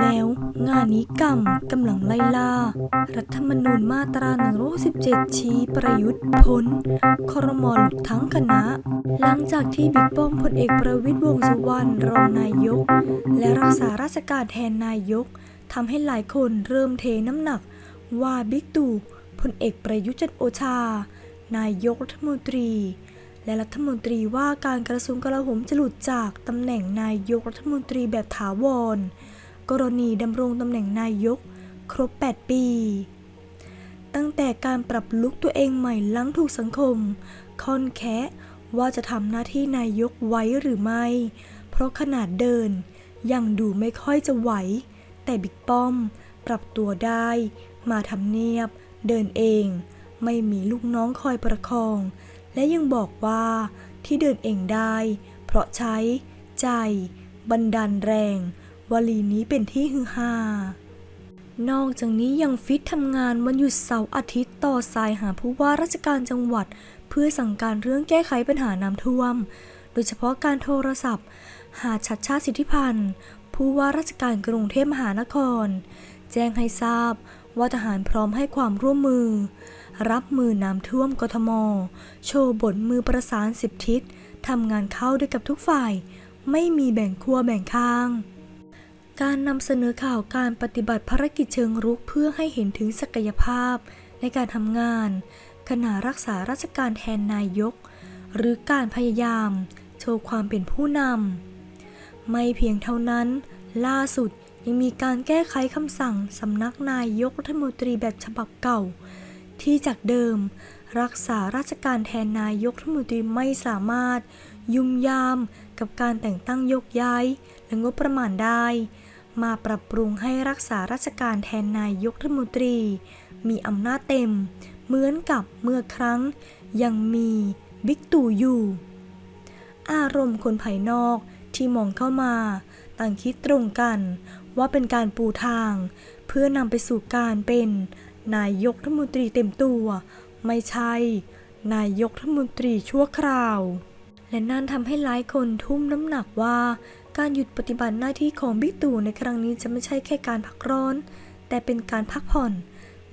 แล้ว งานนี้กรรมกำลังไล่ล่า รัฐธรรมนูญมาตรา167ชี้ประยุทธ์พ้นคอรมหลุดทั้งคณะ หลังจากที่บิ๊กป้อมพลเอกประวิตรวงษ์สุวรรณรองนายก และรักษาราชการแทนนายกทำให้หลายคนเริ่มเทน้ำหนัก ว่าบิ๊กตู่พลเอกประยุทธ์จันโอชา นายกรัฐมนตรี และรัฐมนตรีว่าการกระทรวงกลาโหมจะหลุดจากตำแหน่งนายกรัฐมนตรีแบบถาวร กรณีดำรงตำแหน่งนายก ครบ 8 ปี ตั้งแต่การปรับลุกตัวเองใหม่หลังถูกสังคม ค่อนแคะว่าจะทำหน้าที่นายกไว้หรือไม่ เพราะขนาดเดิน ยังดูไม่ค่อยจะไหว แต่บิ๊กป้อม ปรับตัวได้ มาทำเนียบ เดินเอง ไม่มีลูกน้องคอยประคอง และยังบอกว่าที่เดินเองได้ เพราะใช้ ใจ บันดาลแรง วลีนี้เป็นที่ฮือฮานอกจากนี้ยังฟิตทำงานวันหยุดเสาร์อาทิตย์ต่อสายหาผู้ว่าราชการจังหวัด เพื่อสั่งการเรื่องแก้ไขปัญหาน้ำท่วม โดยเฉพาะการโทรศัพท์ หาชัดชาติสิทธิพันธ์ ผู้ว่าราชการกรุงเทพมหานคร แจ้งให้ทราบว่าทหารพร้อมให้ความร่วมมือ รับมือน้ำท่วมกทม โชว์บทมือประสานสิบทิศทำงานเข้าด้วยกับทุกฝ่าย ไม่มีแบ่งขั้วแบ่งข้าง การนำเสนอข่าวการปฏิบัติภารกิจเชิงรุกเพื่อให้เห็นถึงศักยภาพ ในการทำงาน ขณะรักษาราชการแทนนายก หรือการพยายาม โชว์ความเป็นผู้นำ ไม่เพียงเท่านั้น ล่าสุดยังมีการแก้ไขคำสั่งสำนักนายกรัฐมนตรีแบบฉบับเก่า ที่จากเดิม รักษาราชการแทนนายกรัฐมนตรีไม่สามารถ ยุ่มยามกับการแต่งตั้งยกย้าย และงบประมาณได้ มาปรับปรุงให้รักษาราชการแทนนายกรัฐมนตรี มีอำนาจเต็ม เหมือนกับเมื่อครั้ง ยังมีบิ๊กตู่อยู่ อารมณ์คนภายนอกที่มองเข้ามา ต่างคิดตรงกันว่าเป็นการปูทาง เพื่อนำไปสู่การเป็นนายกรัฐมนตรีเต็มตัว ไม่ใช่ นายกรัฐมนตรีชั่วคราว และนั่นทำให้หลายคนทุ่มน้ำหนักว่า การหยุดปฏิบัติหน้าที่ของบิ๊กตู่ในครั้งนี้จะไม่ใช่แค่การพักร้อน แต่เป็นการพักผ่อน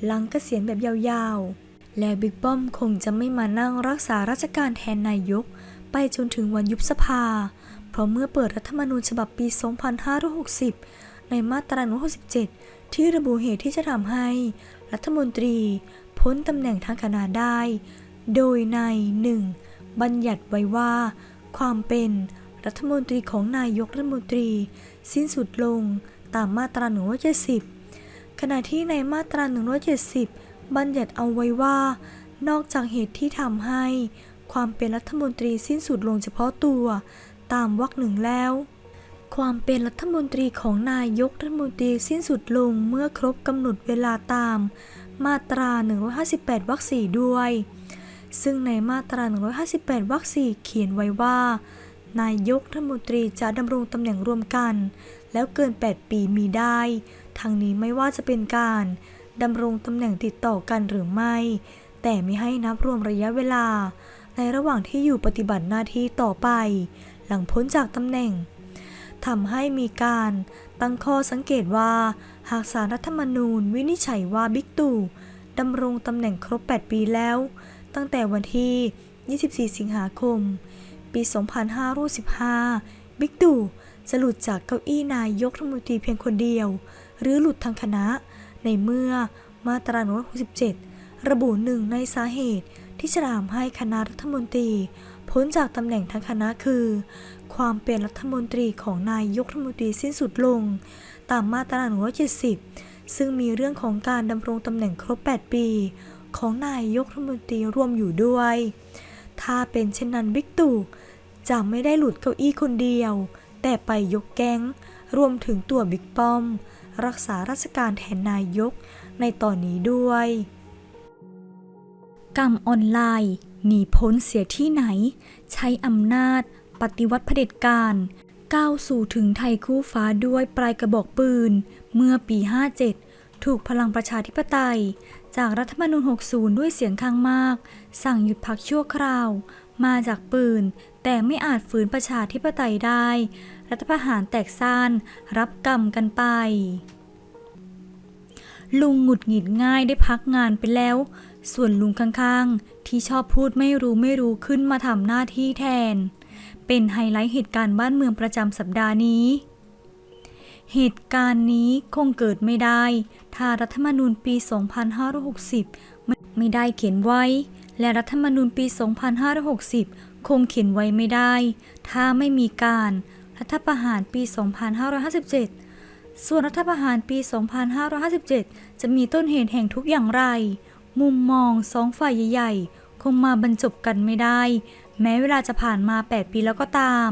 หลังเกษียณแบบยาวๆ และบิ๊กป้อมคงจะไม่มานั่งรักษาราชการแทนนายก ไปจนถึงวันยุบสภา เพราะเมื่อเปิดรัฐธรรมนูญฉบับปี 2560 ในมาตรา167 ที่ระบุเหตุที่จะทำให้ รัฐมนตรี พ้นตำแหน่งทางคณะได้ โดยใน 1. บัญญัติไว้ว่า ความเป็น รัฐมนตรีของนายกรัฐมนตรี สิ้นสุดลงตามมาตรา170 ขณะที่ในมาตรา170 บัญญัติเอาไว้ว่า นอกจากเหตุที่ทำให้ความเป็นรัฐมนตรีสิ้นสุดลงเฉพาะตัว ตามวรรคหนึ่งแล้ว ความเป็นรัฐมนตรีของนายกรัฐมนตรีสิ้นสุดลงเมื่อครบกำหนดเวลาตาม มาตรา 158 วรรคสี่ด้วย ซึ่งในมาตรา 158 วรรคสี่เขียนไว้ว่า นายกรัฐมนตรีจะดำรงตำแหน่งรวมกัน แล้วเกิน 8 ปีมีได้ ทั้งนี้ไม่ว่าจะเป็นการดำรงตำแหน่งติดต่อกันหรือไม่ แต่ไม่ให้นับรวมระยะเวลา ในระหว่างที่อยู่ปฏิบัติหน้าที่ต่อไป หลังพ้นจากตำแหน่งทำให้มีการตั้งข้อสังเกตว่า หากสารรัฐธรรมนูญวินิจฉัยว่าบิ๊กตู่ดำรงตำแหน่งครบ 8 ปีแล้ว ตั้งแต่วันที่ 24 สิงหาคม ปี 2515 บิ๊กตู่จะหลุดจากเก้าอี้นายกรัฐมนตรีเพียงคนเดียว หรือหลุดทางคณะ ในเมื่อมาตรา167 ระบุหนึ่งในสาเหตุที่จะทำให้คณะรัฐมนตรีพ้นจากตำแหน่งทางคณะคือ ความเป็นรัฐมนตรีของนายกรัฐมนตรีสิ้นสุดลง ตามมาตรา170 ซึ่งมีเรื่องของการดำรงตำแหน่งครบ 8 ปี ของนายกรัฐมนตรีรวมอยู่ด้วย ถ้าเป็นเช่นนั้นบิ๊กตู่จะไม่ได้หลุดเก้าอี้คนเดียว แต่ไปยกแก๊ง รวมถึงตัวบิ๊กป้อม รักษาราชการแทนนายกในตอนนี้ด้วย กรรมออนไลน์หนีพ้นเสียที่ไหน ใช้อำนาจ ปฏิวัติเผด็จการ ก้าวสู่ถึงไทยคู่ฟ้าด้วยปลายกระบอกปืน เมื่อปี 57 ถูกพลังประชาธิปไตย จากรัฐธรรมนูญ 60 ด้วยเสียงข้างมาก สั่งหยุดพักชั่วคราว มาจากปืน แต่ไม่อาจฝืนประชาธิปไตยได้ รัฐประหารแตกซ่าน รับกรรมกันไป ลุงหงุดหงิดง่ายได้พักงานไปแล้ว ส่วนลุงข้างๆ ที่ชอบพูดไม่รู้ไม่รู้ขึ้นมาทำหน้าที่แทน เป็นไฮไลท์เหตุการณ์บ้านเมืองประจำสัปดาห์นี้ เหตุการณ์นี้คงเกิดไม่ได้ ถ้ารัฐธรรมนูญปี 2560ไม่ไม่ได้เขียนไว้ และรัฐธรรมนูญปี 2560 คงเขียนไว้ไม่ได้ ถ้าไม่มีการรัฐประหารปี 2557 ส่วนรัฐประหารปี 2557 จะมีต้นเหตุแห่งทุกอย่างไร มุมมองสองฝ่ายใหญ่ๆ คงมาบรรจบกันไม่ได้ แม้เวลาจะผ่านมา 8 ปีแล้วก็ตาม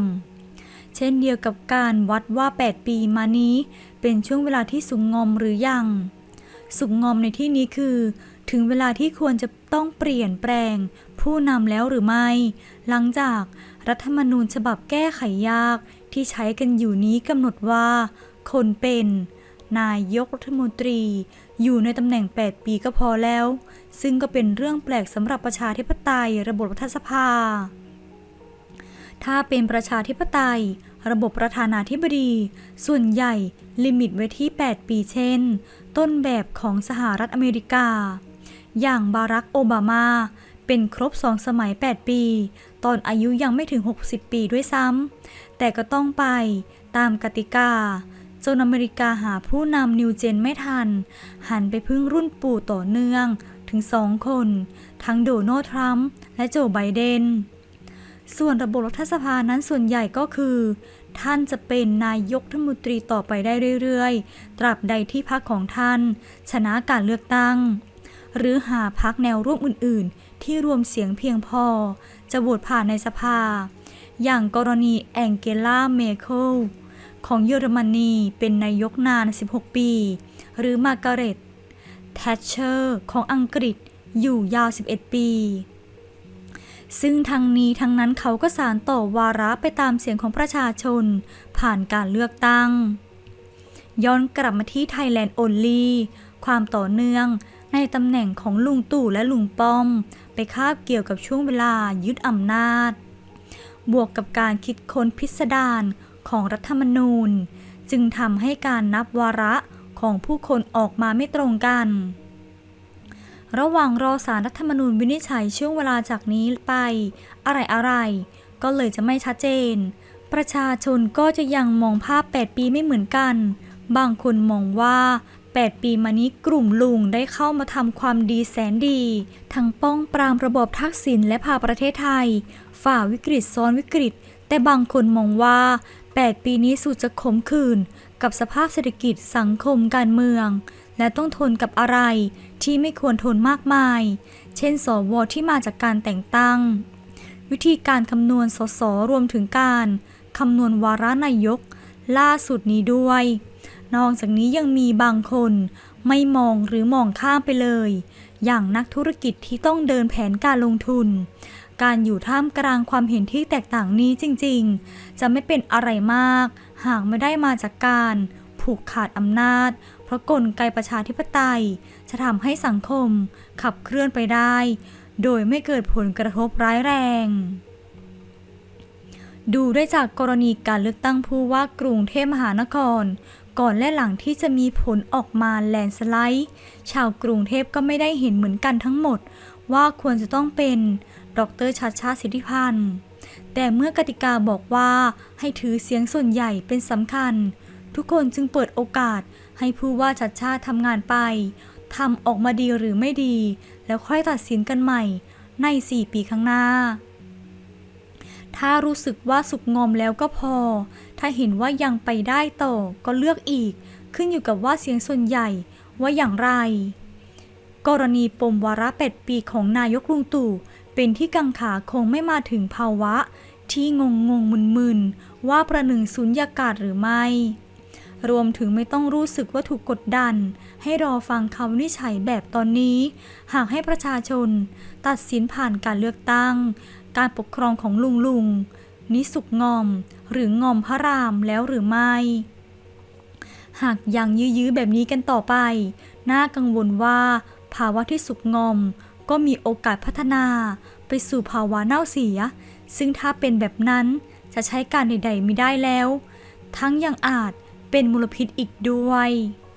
เช่นเดียวกับการวัดว่า 8 ปีมานี้ เป็นช่วงเวลาที่สุงงอมหรือยัง สุงงอมในที่นี้คือ ถึงเวลาที่ควรจะต้องเปลี่ยนแปลง ผู้นำแล้วหรือไม่ หลังจากรัฐธรรมนูญฉบับแก้ไขยากที่ใช้กันอยู่นี้กำหนดว่า คนเป็น นายกรัฐมนตรี อยู่ในตำแหน่ง 8 ปีก็พอแล้ว ซึ่งก็เป็นเรื่องแปลกสำหรับประชาธิปไตยระบบรัฐสภา ถ้าเป็นประชาธิปไตย ระบบประธานาธิบดี ส่วนใหญ่ลิมิตไว้ที่ 8 ปีเช่น ต้นแบบของสหรัฐอเมริกา อย่างบารักโอบามา เป็นครบสองสมัย 8 ปี ตอนอายุยังไม่ถึง 60 ปีด้วยซ้ำ แต่ก็ต้องไปตามกติกาจนอเมริกาหาผู้นำนิวเจนไม่ทัน หันไปพึ่งรุ่นปู่ต่อเนื่องถึงสองคน ทั้งโดนัลด์ทรัมป์และโจไบเดน ส่วนระบบรัฐสภานั้นส่วนใหญ่ก็คือ ท่านจะเป็นนายกรัฐมนตรีต่อไปได้เรื่อยๆ ตราบใดที่พรรคของท่าน ชนะการเลือกตั้ง หรือหาพรรคแนวร่วมอื่นๆ ที่รวมเสียงเพียงพอ จะโหวตผ่านในสภา อย่างกรณีแองเกลาเมเคิลของเยอรมนีเป็นนายกนาน 16 ปี หรือมากาเร็ตแทชเชอร์ของอังกฤษอยู่ยาว 11 ปี ซึ่งทั้งนี้ทั้งนั้นเขาก็สารต่อวาระไปตามเสียงของประชาชน ผ่านการเลือกตั้ง ย้อนกลับมาที่ไทยแลนด์ o อ l y ความต่อเนื่องในตำแหน่งของลุงตู่และลุงป้อม ไปคาบเกี่ยวกับช่วงเวลายึดอำนาจ บวกกับการคิดค้นพิสดารของรัฐธรรมนูญ จึงทำให้การนับวาระของผู้คนออกมาไม่ตรงกัน ระหว่างรอสารรัฐธรรมนูญวินิจฉัยช่วงเวลาจากนี้ไป อะไรอะไรๆก็เลยจะไม่ชัดเจน ประชาชนก็จะยังมองภาพ 8 ปีไม่เหมือนกัน บางคนมองว่า 8 ปีมานี้กลุ่มลุงได้เข้ามาทำความดีแสนดี ทั้งป้องปรามระบบทักษิณและพาประเทศไทย ฝ่าวิกฤตซ้อนวิกฤต แต่บางคนมองว่า 8 ปีนี้สุดจะขมขื่นกับสภาพเศรษฐกิจสังคมการเมือง และต้องทนกับอะไรที่ไม่ควรทนมากมาย เช่นสวที่มาจากการแต่งตั้ง วิธีการคำนวณสสรวมถึงการคำนวณวาระนายก ล่าสุดนี้ด้วย นอกจากนี้ยังมีบางคนไม่มองหรือมองข้ามไปเลย อย่างนักธุรกิจที่ต้องเดินแผนการลงทุน การอยู่ท่ามกลางความเห็นที่แตกต่างนี้จริง ๆ จะไม่เป็นอะไรมาก หากไม่ได้มาจากการ ผูกขาดอำนาจ เพราะกลไกประชาธิปไตย จะทำให้สังคมขับเคลื่อนไปได้ โดยไม่เกิดผลกระทบร้ายแรง ดูได้จากกรณีการเลือกตั้งผู้ว่ากรุงเทพมหานคร ก่อนและหลังที่จะมีผลออกมาแลนสไลด์ ชาวกรุงเทพก็ไม่ได้เห็นเหมือนกันทั้งหมด ว่าควรจะต้องเป็นดรชัดชาติสิทธิพันธ์แต่เมื่อกติกาบอกว่าให้ถือเสียงส่วนใหญ่เป็นสำคัญ ทุกคนจึงเปิดโอกาสให้ผู้ว่าชัดชาติทำงานไปทำออกมาดีหรือไม่ดี แล้วค่อยตัดสินกันใหม่ใน 4 ปีข้างหน้า ถ้ารู้สึกว่าสุกงอมแล้วก็พอ ถ้าเห็นว่ายังไปได้ต่อก็เลือกอีก ขึ้นอยู่กับว่าเสียงส่วนใหญ่ว่าอย่างไร กรณีปมวาระ 8 ปีของนายกลุงตู่เป็นที่กังขาคงไม่มาถึงภาวะที่งงงงมึนมึนๆว่าประหนึ่งสุญญากาศหรือไม่ รวมถึงไม่ต้องรู้สึกว่าถูกกดดัน ให้รอฟังคำวินิจฉัยแบบตอนนี้ หากให้ประชาชน ตัดสินผ่านการเลือกตั้ง การปกครองของลุงลุงนิสุกงอม หรืองอมพระรามแล้วหรือไม่ หากยังยื้อแบบนี้กันต่อไป น่ากังวลว่า ภาวะที่สุกงอม ก็มีโอกาสพัฒนาไปสู่ภาวะเน่าเสีย ซึ่งถ้าเป็นแบบนั้นจะใช้การใดๆไม่ได้แล้ว ทั้งยังอาจ เป็นมลพิษอีกด้วย